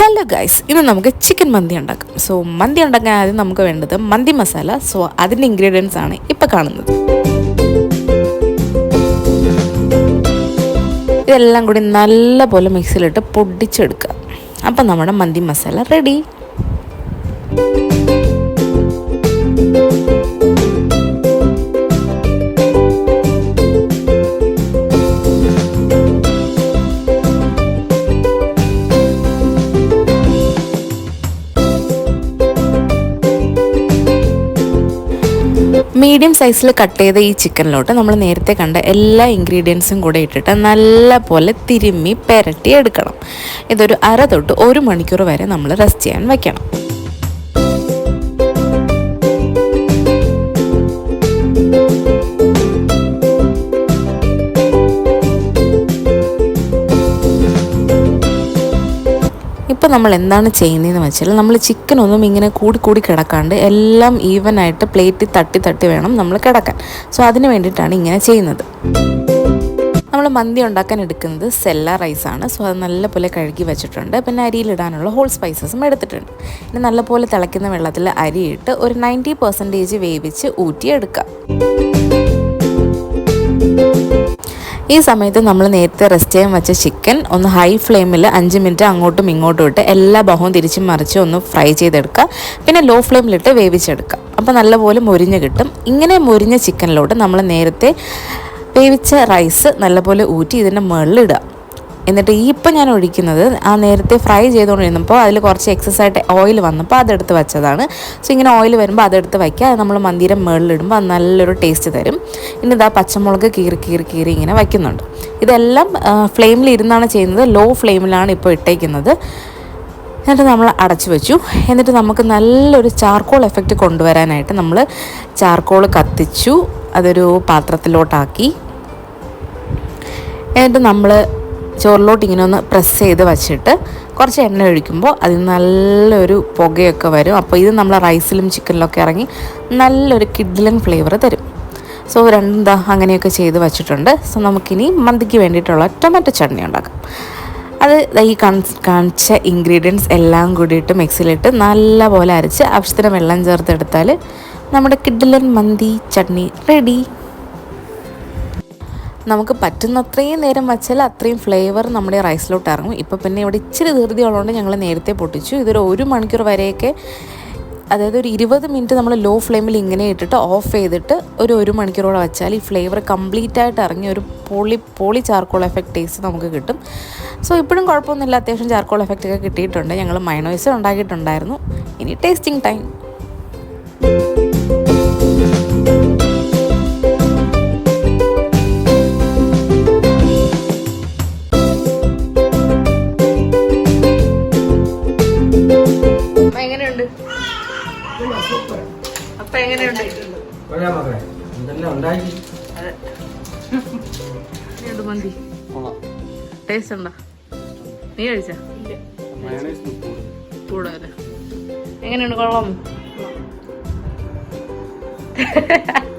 Hello guys ഇന്ന് നമുക്ക് chicken മന്തി ഉണ്ടാക്കാം. സോ മന്തി ഉണ്ടാക്കാൻ ആദ്യം നമുക്ക് വേണ്ടത് മന്തി മസാല. സോ അതിന്റെ ഇൻഗ്രീഡിയൻസ് ആണ് ഇപ്പം കാണുന്നത്. ഇതെല്ലാം കൂടി നല്ലപോലെ മിക്സിയിലിട്ട് പൊടിച്ചെടുക്കുക. അപ്പം നമ്മുടെ മന്തി മസാല റെഡി മീഡിയം സൈസിൽ കട്ട് ചെയ്ത ഈ ചിക്കനിലോട്ട് നമ്മൾ നേരത്തെ കണ്ട എല്ലാ ഇൻഗ്രീഡിയൻസും കൂടെ ഇട്ടിട്ട് നല്ല പോലെ തിരുമ്മി പെരട്ടി എടുക്കണം. ഇതൊരു അര തൊട്ട് ഒരു മണിക്കൂർ വരെ നമ്മൾ റെസ്റ്റ് ചെയ്യാൻ വെക്കണം. ഇപ്പം നമ്മൾ എന്താണ് ചെയ്യുന്നതെന്ന് വെച്ചാൽ നമ്മൾ ചിക്കൻ ഒന്നും ഇങ്ങനെ കൂടി കൂടി കിടക്കാണ്ട് എല്ലാം ഈവൻ ആയിട്ട് പ്ലേറ്റിൽ തട്ടി തട്ടി വേണം നമ്മൾ കിടക്കാൻ. സോ അതിന് വേണ്ടിയിട്ടാണ് ഇങ്ങനെ ചെയ്യുന്നത്. നമ്മൾ മന്തി ഉണ്ടാക്കാൻ എടുക്കുന്നത് സെല്ല റൈസാണ് സോ അത് നല്ലപോലെ കഴുകി വെച്ചിട്ടുണ്ട്. പിന്നെ അരിയിലിടാനുള്ള ഹോൾ സ്പൈസസും എടുത്തിട്ടുണ്ട്. പിന്നെ നല്ലപോലെ തിളയ്ക്കുന്ന വെള്ളത്തിൽ അരിയിട്ട് ഒരു നയന്റി പെർസെന്റേജ് വേവിച്ച് ഊറ്റിയെടുക്കുക. ഈ സമയത്ത് നമ്മൾ നേരത്തെ റെസ്റ്റ് ചെയ്യാൻ വെച്ച ചിക്കൻ ഒന്ന് ഹൈ ഫ്ലെയിമിൽ അഞ്ച് മിനിറ്റ് അങ്ങോട്ടും ഇങ്ങോട്ടും ഇട്ട് എല്ലാ ഭാഗവും തിരിച്ചും മറിച്ച് ഒന്ന് ഫ്രൈ ചെയ്തെടുക്കുക. പിന്നെ ലോ ഫ്ലെയിമിലിട്ട് വേവിച്ചെടുക്കുക. അപ്പോൾ നല്ലപോലെ മുരിഞ്ഞ് കിട്ടും. ഇങ്ങനെ മുരിഞ്ഞ ചിക്കനിലോട്ട് നമ്മൾ നേരത്തെ വേവിച്ച റൈസ് നല്ലപോലെ ഊറ്റി ഇതിന്റെ മുകളിലിടുക എന്നിട്ട് ഇപ്പം ഞാൻ ഒഴിക്കുന്നത് ആ നേരത്തെ ഫ്രൈ ചെയ്തുകൊണ്ടിരുന്നപ്പോൾ അതിൽ കുറച്ച് എക്സസ് ആയിട്ട് ഓയിൽ വന്നപ്പോൾ അതെടുത്ത് വെച്ചതാണ്. സോ ഇങ്ങനെ ഓയിൽ വരുമ്പോൾ അതെടുത്ത് വയ്ക്കുക. അത് നമ്മൾ മന്തിരം മുകളിലിടുമ്പോൾ അത് നല്ലൊരു ടേസ്റ്റ് തരും. ഇനി ഇതാ പച്ചമുളക് കീറി കീറി കീറി ഇങ്ങനെ വയ്ക്കുന്നുണ്ട്. ഇതെല്ലാം ഫ്ലെയിമിൽ ഇരുന്നാണ് ചെയ്യുന്നത്. ലോ ഫ്ലെയിമിലാണ് ഇപ്പോൾ ഇട്ടേക്കുന്നത്. എന്നിട്ട് നമ്മൾ അടച്ചു വെച്ചു. എന്നിട്ട് നമുക്ക് നല്ലൊരു ചാർക്കോൾ എഫക്റ്റ് കൊണ്ടുവരാനായിട്ട് നമ്മൾ ചാർക്കോൾ കത്തിച്ചു. അതൊരു പാത്രത്തിലോട്ടാക്കി. എന്നിട്ട് നമ്മൾ ചോറിലോട്ട് ഇങ്ങനെ ഒന്ന് പ്രസ് ചെയ്ത് വച്ചിട്ട് കുറച്ച് എണ്ണ ഒഴിക്കുമ്പോൾ അതിൽ നല്ലൊരു പുകയൊക്കെ വരും. അപ്പോൾ ഇത് നമ്മൾ റൈസിലും ചിക്കനിലൊക്കെ ഇറങ്ങി നല്ലൊരു കിഡ്ലൻ ഫ്ലേവർ തരും. സോ രണ്ടും ദാ അങ്ങനെയൊക്കെ ചെയ്ത് വച്ചിട്ടുണ്ട്. സോ നമുക്കിനി മന്തിക്ക് വേണ്ടിയിട്ടുള്ള ടൊമാറ്റോ ചട്നി ഉണ്ടാക്കാം. അത് ഈ കാണിച്ച ഇൻഗ്രീഡിയൻസ് എല്ലാം കൂടിയിട്ട് മിക്സിയിലിട്ട് നല്ലപോലെ അരച്ച് ആവശ്യത്തിന് വെള്ളം ചേർത്തെടുത്താൽ നമ്മുടെ കിഡ്ലൻ മന്തി ചട്നി റെഡി നമുക്ക് പറ്റുന്ന അത്രയും നേരം വച്ചാൽ അത്രയും ഫ്ലേവർ നമ്മുടെ റൈസിലോട്ട് ഇറങ്ങും. ഇപ്പോൾ പിന്നെ ഇവിടെ ഇച്ചിരി ധൃതി ഉള്ളതുകൊണ്ട് ഞങ്ങൾ നേരത്തെ പൊട്ടിച്ചു. ഇതൊരു ഒരു മണിക്കൂർ വരെയൊക്കെ അതായത് ഒരു ഇരുപത് മിനിറ്റ് നമ്മൾ ലോ ഫ്ലെയിമിൽ ഇങ്ങനെ ഇട്ടിട്ട് ഓഫ് ചെയ്തിട്ട് ഒരു ഒരു മണിക്കൂറോളം വെച്ചാൽ ഈ ഫ്ലേവർ കംപ്ലീറ്റ് ആയിട്ട് ഇറങ്ങി ഒരു പോളി പോളി ചാർക്കോൾ എഫക്റ്റ് ടേസ്റ്റ് നമുക്ക് കിട്ടും. സോ ഇപ്പോഴും കുഴപ്പമൊന്നുമില്ല. അത്യാവശ്യം ചാർക്കോൾ എഫക്റ്റ് ഒക്കെ കിട്ടിയിട്ടുണ്ട്. ഞങ്ങൾ മൈനോയ്സ് ഉണ്ടാക്കിയിട്ടുണ്ടായിരുന്നു. ഇനി ടേസ്റ്റിംഗ് ടൈം എങ്ങനെയുണ്ട്? കൊള്ളാം മക്കളെ. എന്തെല്ലാം ഉണ്ടാക്കി? എങ്ങനെയുണ്ട് മന്തി. ടേസ്റ്റ് ഉണ്ടോ? നീ കഴിച്ച? കൂടുതൽ എങ്ങനെയുണ്ട് കൊള്ളാം.